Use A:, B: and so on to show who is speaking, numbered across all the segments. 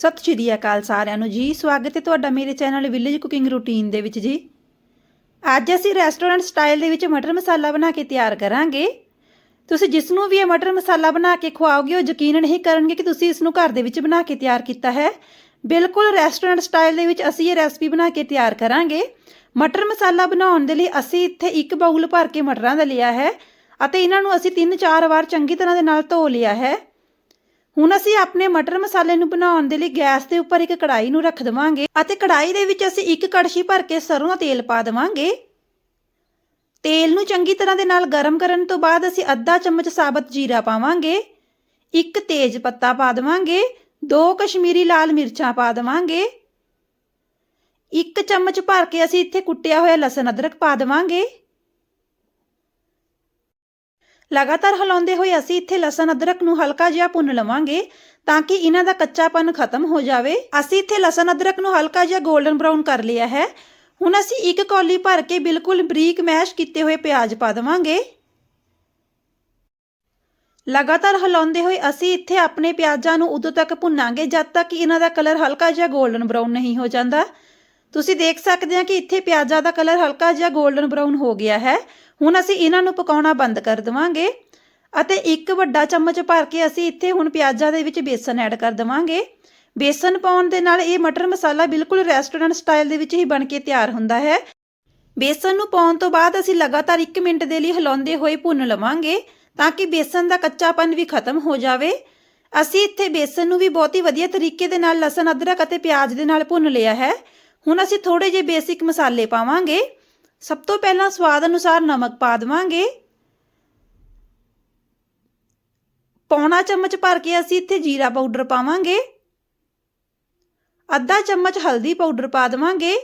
A: ਸਤਿ ਸ਼੍ਰੀ ਅਕਾਲ ਸਾਰਿਆਂ ਨੂੰ ਜੀ। ਸਵਾਗਤ ਹੈ ਤੁਹਾਡਾ ਮੇਰੇ ਚੈਨਲ ਵਿਲੇਜ ਕੁਕਿੰਗ ਰੂਟੀਨ ਦੇ ਵਿੱਚ ਜੀ। ਅੱਜ ਅਸੀਂ ਰੈਸਟੋਰੈਂਟ ਸਟਾਈਲ ਦੇ ਵਿੱਚ ਮਟਰ ਮਸਾਲਾ ਬਣਾ ਕੇ ਤਿਆਰ ਕਰਾਂਗੇ। ਤੁਸੀਂ ਜਿਸ ਨੂੰ ਵੀ ਇਹ ਮਟਰ ਮਸਾਲਾ ਬਣਾ ਕੇ ਖਵਾਓਗੇ, ਉਹ ਯਕੀਨ ਨਹੀਂ ਕਰਨਗੇ ਕਿ ਤੁਸੀਂ ਇਸ ਨੂੰ ਘਰ ਦੇ ਵਿੱਚ ਬਣਾ ਕੇ ਤਿਆਰ ਕੀਤਾ ਹੈ। ਬਿਲਕੁਲ ਰੈਸਟੋਰੈਂਟ ਸਟਾਈਲ ਦੇ ਵਿੱਚ ਅਸੀਂ ਇਹ ਰੈਸਪੀ ਬਣਾ ਕੇ ਤਿਆਰ ਕਰਾਂਗੇ। ਮਟਰ ਮਸਾਲਾ ਬਣਾਉਣ ਦੇ ਲਈ ਅਸੀਂ ਇੱਥੇ ਇੱਕ ਬਾਉਲ ਭਰ ਕੇ ਮਟਰਾਂ ਦਾ ਲਿਆ ਹੈ ਅਤੇ ਇਹਨਾਂ ਨੂੰ ਅਸੀਂ 3-4 ਵਾਰ ਚੰਗੀ ਤਰ੍ਹਾਂ ਦੇ ਨਾਲ ਧੋ ਲਿਆ ਹੈ। ਹੁਣ ਅਸੀਂ ਆਪਣੇ ਮਟਰ ਮਸਾਲੇ ਨੂੰ ਬਣਾਉਣ ਦੇ ਲਈ ਗੈਸ ਦੇ ਉੱਪਰ ਇੱਕ ਕੜਾਈ ਨੂੰ ਰੱਖ ਦਵਾਂਗੇ ਅਤੇ ਕੜਾਈ ਦੇ ਵਿੱਚ ਅਸੀਂ ਇੱਕ ਕੜਛੀ ਭਰ ਕੇ ਸਰੋਂ ਦਾ ਤੇਲ ਪਾ ਦਵਾਂਗੇ। ਤੇਲ ਨੂੰ ਚੰਗੀ ਤਰ੍ਹਾਂ ਦੇ ਨਾਲ ਗਰਮ ਕਰਨ ਤੋਂ ਬਾਅਦ ਅਸੀਂ ਅੱਧਾ ਚਮਚ ਸਾਬਤ ਜੀਰਾ ਪਾਵਾਂਗੇ, ਇੱਕ ਤੇਜ ਪੱਤਾ ਪਾ ਦਵਾਂਗੇ, ਦੋ ਕਸ਼ਮੀਰੀ ਲਾਲ ਮਿਰਚਾਂ ਪਾ ਦਵਾਂਗੇ, ਇੱਕ ਚਮਚ ਭਰ ਕੇ ਅਸੀਂ ਇੱਥੇ ਕੁੱਟਿਆ ਹੋਇਆ ਲਸਣ ਅਦਰਕ ਪਾ ਦਵਾਂਗੇ। ਲਗਾਤਾਰ ਹਲਾਉਂਦੇ ਹੋਏ ਅਸੀਂ ਇੱਥੇ ਲਸਣ ਅਦਰਕ ਨੂੰ ਹਲਕਾ ਜਿਹਾ ਭੁੰਨ ਲਵਾਂਗੇ ਤਾਂ ਕਿ ਇਹਨਾਂ ਦਾ ਕੱਚਾਪਨ ਖਤਮ ਹੋ ਜਾਵੇ। ਅਸੀਂ ਇੱਥੇ ਲਸਣ ਅਦਰਕ ਨੂੰ ਹਲਕਾ ਜਿਹਾ 골ਡਨ ਬ੍ਰਾਊਨ ਕਰ ਲਿਆ ਹੈ। ਹੁਣ ਅਸੀਂ ਇੱਕ ਕੌਲੀ ਭਰ ਕੇ ਬਿਲਕੁਲ ਬਰੀਕ ਮੈਸ਼ ਕੀਤੇ ਹੋਏ ਪਿਆਜ਼ ਪਾ ਦਵਾਂਗੇ। ਲਗਾਤਾਰ ਹਲਾਉਂਦੇ ਹੋਏ ਅਸੀਂ ਇੱਥੇ ਆਪਣੇ ਪਿਆਜ਼ਾਂ ਨੂੰ ਉਦੋਂ ਤੱਕ ਭੁੰਨਾਂਗੇ ਜਦ ਤੱਕ ਇਹਨਾਂ ਦਾ ਕਲਰ ਹਲਕਾ ਜਿਹਾ ਗੋਲਡਨ ਬ੍ਰਾਊਨ ਨਹੀਂ ਹੋ ਜਾਂਦਾ। ਤੁਸੀਂ ਦੇਖ ਸਕਦੇ ਹੋ ਕਿ ਇੱਥੇ ਪਿਆਜ਼ਾਂ ਦਾ ਕਲਰ ਹਲਕਾ ਜਿਹਾ ਗੋਲਡਨ ਬ੍ਰਾਊਨ ਹੋ ਗਿਆ ਹੈ। ਹੁਣ ਅਸੀਂ ਇਹਨਾਂ ਨੂੰ ਪਕਾਉਣਾ ਬੰਦ ਕਰ ਦੇਵਾਂਗੇ ਅਤੇ ਇੱਕ ਵੱਡਾ ਚਮਚ ਭਰ ਕੇ ਅਸੀਂ ਇੱਥੇ ਹੁਣ ਪਿਆਜ਼ਾਂ ਦੇ ਵਿੱਚ ਬੇਸਨ ਐਡ ਕਰ ਦੇਵਾਂਗੇ। ਬੇਸਨ ਪਾਉਣ ਦੇ ਨਾਲ ਇਹ ਮਟਰ ਮਸਾਲਾ ਬਿਲਕੁਲ ਰੈਸਟੋਰੈਂਟ ਸਟਾਈਲ ਦੇ ਵਿੱਚ ਹੀ ਬਣ ਕੇ ਤਿਆਰ ਹੁੰਦਾ ਹੈ। ਬੇਸਨ ਨੂੰ ਪਾਉਣ ਤੋਂ ਬਾਅਦ ਅਸੀਂ ਲਗਾਤਾਰ 1 ਮਿੰਟ ਦੇ ਲਈ ਹਿਲਾਉਂਦੇ ਹੋਏ ਭੁੰਨ ਲਵਾਂਗੇ ਤਾਂ ਕਿ ਬੇਸਨ ਦਾ ਕੱਚਾਪਨ ਵੀ ਖਤਮ ਹੋ ਜਾਵੇ। ਅਸੀਂ ਇੱਥੇ ਬੇਸਨ ਨੂੰ ਵੀ ਬਹੁਤ ਹੀ ਵਧੀਆ ਤਰੀਕੇ ਦੇ ਨਾਲ ਲਸਣ, ਅਦਰਕ ਅਤੇ ਪਿਆਜ਼ ਦੇ ਨਾਲ ਭੁੰਨ ਲਿਆ ਹੈ। ਹੁਣ ਅਸੀਂ ਥੋੜੇ ਜਿਹੇ ਬੇਸਿਕ ਮਸਾਲੇ ਪਾਵਾਂਗੇ। ਸਭ ਤੋਂ ਪਹਿਲਾਂ ਸਵਾਦ ਅਨੁਸਾਰ ਨਮਕ ਪਾ ਦੇਵਾਂਗੇ। ਪੌਣਾ ਚਮਚ ਭਰ ਕੇ ਅਸੀਂ ਇੱਥੇ ਜੀਰਾ ਪਾਊਡਰ ਪਾਵਾਂਗੇ। ਅੱਧਾ ਚਮਚ ਹਲਦੀ ਪਾਊਡਰ ਪਾ ਦੇਵਾਂਗੇ।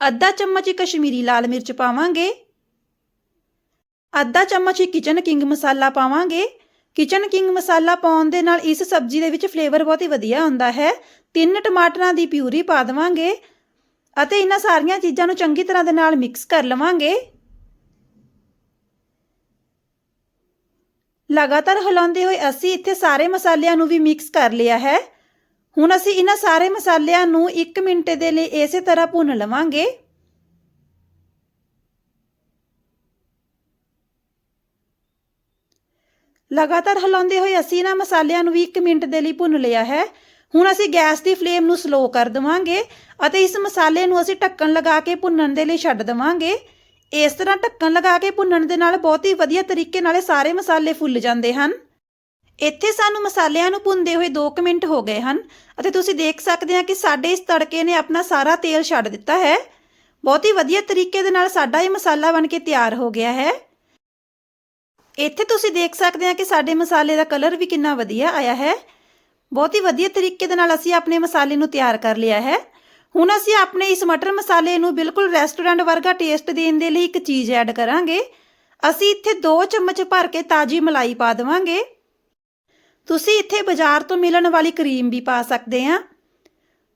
A: ਅੱਧਾ ਚਮਚ ਕਸ਼ਮੀਰੀ ਲਾਲ ਮਿਰਚ ਪਾਵਾਂਗੇ। ਅੱਧਾ ਚਮਚ ਕਿਚਨ ਕਿੰਗ ਮਸਾਲਾ ਪਾਵਾਂਗੇ। ਕਿਚਨ ਕਿੰਗ ਮਸਾਲਾ ਪਾਉਣ ਦੇ ਨਾਲ ਇਸ ਸਬਜ਼ੀ ਦੇ ਵਿੱਚ ਫਲੇਵਰ ਬਹੁਤ ਹੀ ਵਧੀਆ ਆਉਂਦਾ ਹੈ। ਤਿੰਨ ਟਮਾਟਰਾਂ ਦੀ ਪਿਊਰੀ ਪਾ ਦੇਵਾਂਗੇ। ਅਤੇ ਇਹਨਾਂ ਸਾਰੀਆਂ ਚੀਜ਼ਾਂ ਨੂੰ ਚੰਗੀ ਤਰ੍ਹਾਂ ਦੇ ਨਾਲ ਮਿਕਸ ਕਰ ਲਵਾਂਗੇ। ਲਗਾਤਾਰ ਹਿਲਾਉਂਦੇ ਹੋਏ ਅਸੀਂ ਇੱਥੇ ਸਾਰੇ ਮਸਾਲਿਆਂ ਨੂੰ ਵੀ ਮਿਕਸ ਕਰ ਲਿਆ ਹੈ। ਹੁਣ ਅਸੀਂ ਇਹਨਾਂ ਸਾਰੇ ਮਸਾਲਿਆਂ ਨੂੰ 1 ਮਿੰਟ ਦੇ ਲਈ ਇਸੇ ਤਰ੍ਹਾਂ ਭੁੰਨ ਲਵਾਂਗੇ। ਲਗਾਤਾਰ ਹਿਲਾਉਂਦੇ ਹੋਏ ਅਸੀਂ ਇਹਨਾਂ ਮਸਾਲਿਆਂ ਨੂੰ ਵੀ 1 ਮਿੰਟ ਦੇ ਲਈ ਭੁੰਨ ਲਿਆ ਹੈ। ਹੁਣ ਅਸੀਂ ਗੈਸ ਦੀ ਫਲੇਮ ਨੂੰ ਸਲੋ ਕਰ ਦੇਵਾਂਗੇ ਅਤੇ ਇਸ ਮਸਾਲੇ ਨੂੰ ਅਸੀਂ ਢੱਕਣ ਲਗਾ ਕੇ ਭੁੰਨਣ ਦੇ ਲਈ ਛੱਡ ਦੇਵਾਂਗੇ। ਇਸ ਤਰ੍ਹਾਂ ਢੱਕਣ ਲਗਾ ਕੇ ਭੁੰਨਣ ਦੇ ਨਾਲ ਬਹੁਤ ਹੀ ਵਧੀਆ ਤਰੀਕੇ ਨਾਲ ਸਾਰੇ ਮਸਾਲੇ ਫੁੱਲ ਜਾਂਦੇ ਹਨ। ਇੱਥੇ ਸਾਨੂੰ ਮਸਾਲਿਆਂ ਨੂੰ ਭੁੰਨਦੇ ਹੋਏ 2 ਮਿੰਟ ਹੋ ਗਏ ਹਨ ਅਤੇ ਤੁਸੀਂ ਦੇਖ ਸਕਦੇ ਹਾਂ ਕਿ ਸਾਡੇ ਇਸ ਤੜਕੇ ਨੇ ਆਪਣਾ ਸਾਰਾ ਤੇਲ ਛੱਡ ਦਿੱਤਾ ਹੈ। ਬਹੁਤ ਹੀ ਵਧੀਆ ਤਰੀਕੇ ਦੇ ਨਾਲ ਸਾਡਾ ਇਹ ਮਸਾਲਾ ਬਣ ਕੇ ਤਿਆਰ ਹੋ ਗਿਆ ਹੈ। ਇੱਥੇ ਤੁਸੀਂ ਦੇਖ ਸਕਦੇ ਹਾਂ ਕਿ ਸਾਡੇ ਮਸਾਲੇ ਦਾ ਕਲਰ ਵੀ ਕਿੰਨਾ ਵਧੀਆ ਆਇਆ ਹੈ। ਬਹੁਤ ਹੀ ਵਧੀਆ ਤਰੀਕੇ ਦੇ ਨਾਲ ਅਸੀਂ ਆਪਣੇ ਮਸਾਲੇ ਨੂੰ ਤਿਆਰ ਕਰ ਲਿਆ ਹੈ। ਹੁਣ ਅਸੀਂ ਆਪਣੇ ਇਸ ਮਟਰ ਮਸਾਲੇ ਨੂੰ ਬਿਲਕੁਲ ਰੈਸਟੋਰੈਂਟ ਵਰਗਾ ਟੇਸਟ ਦੇਣ ਦੇ ਲਈ ਇੱਕ ਚੀਜ਼ ਐਡ ਕਰਾਂਗੇ। ਅਸੀਂ ਇੱਥੇ 2 ਚਮਚ ਭਰ ਕੇ ਤਾਜੀ ਮਲਾਈ ਪਾ ਦੇਵਾਂਗੇ। ਤੁਸੀਂ ਇੱਥੇ ਬਾਜ਼ਾਰ ਤੋਂ ਮਿਲਣ ਵਾਲੀ ਕਰੀਮ ਵੀ ਪਾ ਸਕਦੇ ਆ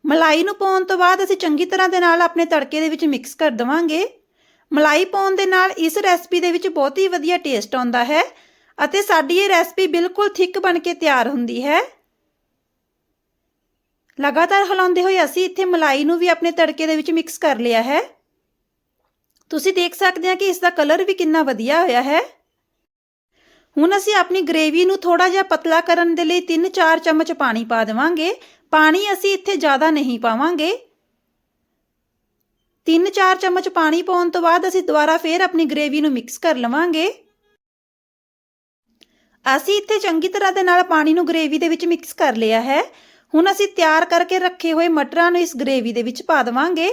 A: ਮਲਾਈ ਨੂੰ ਪਾਉਣ ਤੋਂ ਬਾਅਦ ਅਸੀਂ ਚੰਗੀ ਤਰ੍ਹਾਂ ਦੇ ਨਾਲ ਆਪਣੇ ਤੜਕੇ ਦੇ ਵਿੱਚ ਮਿਕਸ ਕਰ ਦੇਵਾਂਗੇ। ਮਲਾਈ ਪਾਉਣ ਦੇ ਨਾਲ ਇਸ ਰੈਸਪੀ ਦੇ ਵਿੱਚ ਬਹੁਤ ਹੀ ਵਧੀਆ ਟੇਸਟ ਆਉਂਦਾ ਹੈ ਅਤੇ ਸਾਡੀ ਇਹ ਰੈਸਪੀ ਬਿਲਕੁਲ ਥਿੱਕ ਬਣ ਕੇ ਤਿਆਰ ਹੁੰਦੀ ਹੈ। ਲਗਾਤਾਰ ਹਿਲਾਉਂਦੇ ਹੋਏ ਅਸੀਂ ਇੱਥੇ ਮਲਾਈ ਨੂੰ ਵੀ ਆਪਣੇ ਤੜਕੇ ਦੇ ਵਿੱਚ ਮਿਕਸ ਕਰ ਲਿਆ ਹੈ। ਤੁਸੀਂ ਦੇਖ ਸਕਦੇ ਹੋ ਕਿ ਇਸ ਦਾ ਕਲਰ ਵੀ ਕਿੰਨਾ ਵਧੀਆ ਹੋਇਆ ਹੈ। ਹੁਣ ਅਸੀਂ ਆਪਣੀ ਗ੍ਰੇਵੀ ਨੂੰ ਥੋੜਾ ਜਿਹਾ ਪਤਲਾ ਕਰਨ ਦੇ ਲਈ 3-4 ਚਮਚ ਪਾਣੀ ਪਾ ਦੇਵਾਂਗੇ। ਪਾਣੀ ਅਸੀਂ ਇੱਥੇ ਜ਼ਿਆਦਾ ਨਹੀਂ ਪਾਵਾਂਗੇ। 3-4 ਚਮਚ ਪਾਣੀ ਪਾਉਣ ਤੋਂ ਬਾਅਦ ਅਸੀਂ ਦੁਬਾਰਾ ਫੇਰ ਆਪਣੀ ਗ੍ਰੇਵੀ ਨੂੰ ਮਿਕਸ ਕਰ ਲਵਾਂਗੇ। ਅਸੀਂ ਇੱਥੇ ਚੰਗੀ ਤਰ੍ਹਾਂ ਦੇ ਨਾਲ ਪਾਣੀ ਨੂੰ ਗ੍ਰੇਵੀ ਦੇ ਵਿੱਚ ਮਿਕਸ ਕਰ ਲਿਆ ਹੈ। ਹੁਣ ਅਸੀਂ ਤਿਆਰ ਕਰਕੇ ਰੱਖੇ ਹੋਏ ਮਟਰਾਂ ਨੂੰ ਇਸ ਗ੍ਰੇਵੀ ਦੇ ਵਿੱਚ ਪਾ ਦੇਵਾਂਗੇ।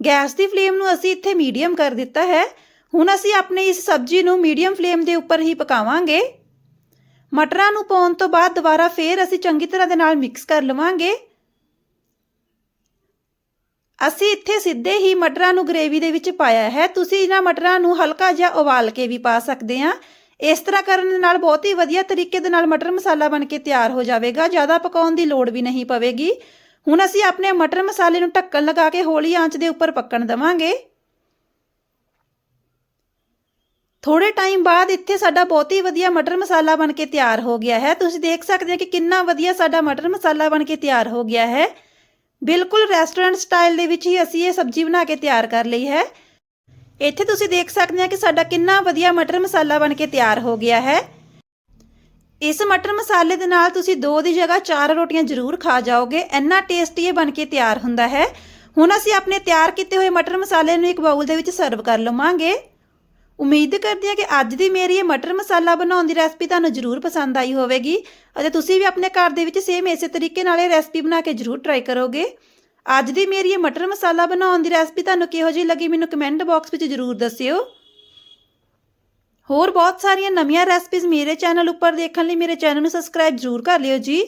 A: ਗੈਸ ਦੀ ਫਲੇਮ ਨੂੰ ਅਸੀਂ ਇੱਥੇ ਮੀਡੀਅਮ ਕਰ ਦਿੱਤਾ ਹੈ। ਹੁਣ ਅਸੀਂ ਆਪਣੀ ਇਸ ਸਬਜ਼ੀ ਨੂੰ ਮੀਡੀਅਮ ਫਲੇਮ ਦੇ ਉੱਪਰ ਹੀ ਪਕਾਵਾਂਗੇ। ਮਟਰਾਂ ਨੂੰ ਪਾਉਣ ਤੋਂ ਬਾਅਦ ਦੁਬਾਰਾ ਫੇਰ ਅਸੀਂ ਚੰਗੀ ਤਰ੍ਹਾਂ ਦੇ ਨਾਲ ਮਿਕਸ ਕਰ ਲਵਾਂਗੇ। ਅਸੀਂ ਇੱਥੇ ਸਿੱਧੇ ਹੀ ਮਟਰਾਂ ਨੂੰ ਗ੍ਰੇਵੀ ਦੇ ਵਿੱਚ ਪਾਇਆ ਹੈ। ਤੁਸੀਂ ਇਹਨਾਂ ਮਟਰਾਂ ਨੂੰ ਹਲਕਾ ਜਿਹਾ ਉਬਾਲ ਕੇ ਵੀ ਪਾ ਸਕਦੇ ਆ ਇਸ ਤਰ੍ਹਾਂ ਕਰਨ ਨਾਲ ਬਹੁਤ ਹੀ ਵਧੀਆ ਤਰੀਕੇ ਦੇ ਨਾਲ ਮਟਰ ਮਸਾਲਾ ਬਣ ਕੇ ਤਿਆਰ ਹੋ ਜਾਵੇਗਾ, ਜ਼ਿਆਦਾ ਪਕਾਉਣ ਦੀ ਲੋੜ ਵੀ ਨਹੀਂ ਪਵੇਗੀ। ਹੁਣ ਅਸੀਂ ਆਪਣੇ ਮਟਰ ਮਸਾਲੇ ਨੂੰ ਢੱਕਣ ਲਗਾ ਕੇ ਹੌਲੀ ਆਂਚ ਦੇ ਉੱਪਰ ਪੱਕਣ ਦੇਵਾਂਗੇ। ਥੋੜੇ ਟਾਈਮ ਬਾਅਦ ਇੱਥੇ ਸਾਡਾ ਬਹੁਤ ਹੀ ਵਧੀਆ ਮਟਰ ਮਸਾਲਾ ਬਣ ਕੇ ਤਿਆਰ ਹੋ ਗਿਆ ਹੈ। ਤੁਸੀਂ ਦੇਖ ਸਕਦੇ ਹੋ ਕਿ ਕਿੰਨਾ ਵਧੀਆ ਸਾਡਾ ਮਟਰ ਮਸਾਲਾ ਬਣ ਕੇ ਤਿਆਰ ਹੋ ਗਿਆ ਹੈ। ਬਿਲਕੁਲ ਰੈਸਟੋਰੈਂਟ ਸਟਾਈਲ ਦੇ ਵਿੱਚ ਹੀ ਅਸੀਂ ਇਹ ਸਬਜ਼ੀ ਬਣਾ ਕੇ ਤਿਆਰ ਕਰ ਲਈ ਹੈ। ਇੱਥੇ ਤੁਸੀਂ ਦੇਖ ਸਕਦੇ ਹੋ ਕਿ ਸਾਡਾ ਕਿੰਨਾ ਵਧੀਆ ਮਟਰ ਮਸਾਲਾ ਬਣ ਕੇ ਤਿਆਰ ਹੋ ਗਿਆ ਹੈ। ਇਸ ਮਟਰ ਮਸਾਲੇ ਦੇ ਨਾਲ ਤੁਸੀਂ ਦੋ ਦੀ ਜਗ੍ਹਾ ਚਾਰ ਰੋਟੀਆਂ ਜ਼ਰੂਰ ਖਾ ਜਾਓਗੇ। ਇੰਨਾ ਟੇਸਟੀ ਇਹ ਬਣ ਕੇ ਤਿਆਰ ਹੁੰਦਾ ਹੈ। ਹੁਣ ਅਸੀਂ ਆਪਣੇ ਤਿਆਰ ਕੀਤੇ ਹੋਏ ਮਟਰ ਮਸਾਲੇ ਨੂੰ ਇੱਕ ਬਾਉਲ ਦੇ ਵਿੱਚ ਸਰਵ ਕਰ ਲਵਾਂਗੇ। ਉਮੀਦ ਕਰਦੇ ਹਾਂ ਕਿ ਅੱਜ ਦੀ ਮੇਰੀ ਇਹ ਮਟਰ ਮਸਾਲਾ ਬਣਾਉਣ ਦੀ ਰੈਸਪੀ ਤੁਹਾਨੂੰ ਜ਼ਰੂਰ ਪਸੰਦ ਆਈ ਹੋਵੇਗੀ ਅਤੇ ਤੁਸੀਂ ਵੀ ਆਪਣੇ ਘਰ ਦੇ ਵਿੱਚ ਸੇਮ ਇਸੇ ਤਰੀਕੇ ਨਾਲ ਇਹ ਰੈਸਪੀ ਬਣਾ ਕੇ ਜ਼ਰੂਰ ਟਰਾਈ ਕਰੋਗੇ। ਅੱਜ ਦੀ ਮੇਰੀ ਇਹ ਮਟਰ ਮਸਾਲਾ ਬਣਾਉਣ ਦੀ ਰੈਸਪੀ ਤੁਹਾਨੂੰ ਕਿਹੋ ਜਿਹੀ ਲੱਗੀ ਮੈਨੂੰ ਕਮੈਂਟ ਬਾਕਸ ਵਿੱਚ ਜ਼ਰੂਰ ਦੱਸਿਓ। ਹੋਰ ਬਹੁਤ ਸਾਰੀਆਂ ਨਵੀਆਂ ਰੈਸਪੀਜ਼ ਮੇਰੇ ਚੈਨਲ ਉੱਪਰ ਦੇਖਣ ਲਈ ਮੇਰੇ ਚੈਨਲ ਨੂੰ ਸਬਸਕ੍ਰਾਈਬ ਜ਼ਰੂਰ ਕਰ ਲਿਓ ਜੀ।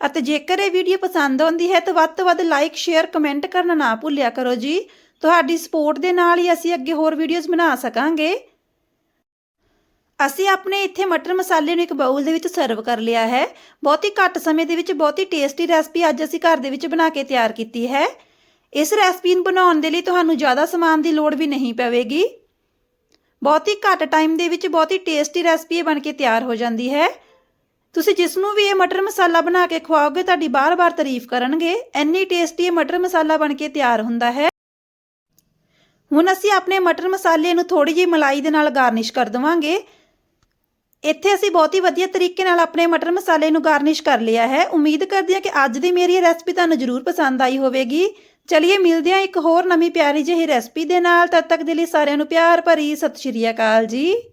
A: ਅਤੇ ਜੇਕਰ ਇਹ ਵੀਡੀਓ ਪਸੰਦ ਆਉਂਦੀ ਹੈ ਤਾਂ ਵੱਧ ਤੋਂ ਵੱਧ ਲਾਈਕ ਸ਼ੇਅਰ ਕਮੈਂਟ ਕਰਨਾ ਨਾ ਭੁੱਲਿਆ ਕਰੋ ਜੀ। ਤੁਹਾਡੀ ਸਪੋਰਟ ਦੇ ਨਾਲ ਹੀ ਅਸੀਂ ਅੱਗੇ ਹੋਰ ਵੀਡੀਓਜ਼ ਬਣਾ ਸਕਾਂਗੇ। ਅਸੀਂ ਆਪਣੇ ਇੱਥੇ ਮਟਰ ਮਸਾਲੇ ਨੂੰ ਇੱਕ ਬਾਉਲ ਦੇ ਵਿੱਚ ਸਰਵ ਕਰ ਲਿਆ ਹੈ। ਬਹੁਤ ਹੀ ਘੱਟ ਸਮੇਂ ਦੇ ਵਿੱਚ ਬਹੁਤ ਹੀ ਟੇਸਟੀ ਰੈਸਪੀ ਅੱਜ ਅਸੀਂ ਘਰ ਦੇ ਵਿੱਚ ਬਣਾ ਕੇ ਤਿਆਰ ਕੀਤੀ ਹੈ। ਇਸ ਰੈਸਪੀ ਨੂੰ ਬਣਾਉਣ ਦੇ ਲਈ ਤੁਹਾਨੂੰ ਜ਼ਿਆਦਾ ਸਮਾਨ ਦੀ ਲੋੜ ਵੀ ਨਹੀਂ ਪਵੇਗੀ। ਬਹੁਤ ਹੀ ਘੱਟ ਟਾਈਮ ਦੇ ਵਿੱਚ ਬਹੁਤ ਹੀ ਟੇਸਟੀ ਰੈਸਪੀ ਇਹ ਬਣ ਕੇ ਤਿਆਰ ਹੋ ਜਾਂਦੀ ਹੈ। ਤੁਸੀਂ ਜਿਸ ਨੂੰ ਵੀ ਇਹ ਮਟਰ ਮਸਾਲਾ ਬਣਾ ਕੇ ਖਵਾਓਗੇ, ਤੁਹਾਡੀ ਬਾਰ-ਬਾਰ ਤਾਰੀਫ ਕਰਨਗੇ। ਇੰਨੀ ਟੇਸਟੀ ਇਹ ਮਟਰ ਮਸਾਲਾ ਬਣ ਕੇ ਤਿਆਰ ਹੁੰਦਾ ਹੈ। ਹੁਣ ਅਸੀਂ ਆਪਣੇ ਮਟਰ ਮਸਾਲੇ ਨੂੰ ਥੋੜੀ ਜਿਹੀ ਮਲਾਈ ਦੇ ਨਾਲ ਗਾਰਨਿਸ਼ ਕਰ ਦਵਾਂਗੇ। ਇੱਥੇ ਅਸੀਂ ਬਹੁਤ ਹੀ ਵਧੀਆ ਤਰੀਕੇ ਨਾਲ ਆਪਣੇ ਮਟਰ ਮਸਾਲੇ ਨੂੰ ਗਾਰਨਿਸ਼ ਕਰ ਲਿਆ ਹੈ। ਉਮੀਦ ਕਰਦੀ ਹਾਂ ਕਿ ਅੱਜ ਦੀ ਮੇਰੀ ਇਹ ਰੈਸਪੀ ਤੁਹਾਨੂੰ ਜ਼ਰੂਰ ਪਸੰਦ ਆਈ ਹੋਵੇਗੀ। ਚਲਿਏ ਮਿਲਦੇ ਹਾਂ ਇੱਕ ਹੋਰ ਨਵੀਂ ਪਿਆਰੀ ਜਿਹੀ ਰੈਸਪੀ ਦੇ ਨਾਲ। ਤਦ ਤੱਕ ਦੇ ਲਈ ਸਾਰਿਆਂ ਨੂੰ ਪਿਆਰ ਭਰੀ ਸਤਿ ਸ਼੍ਰੀ ਅਕਾਲ ਜੀ।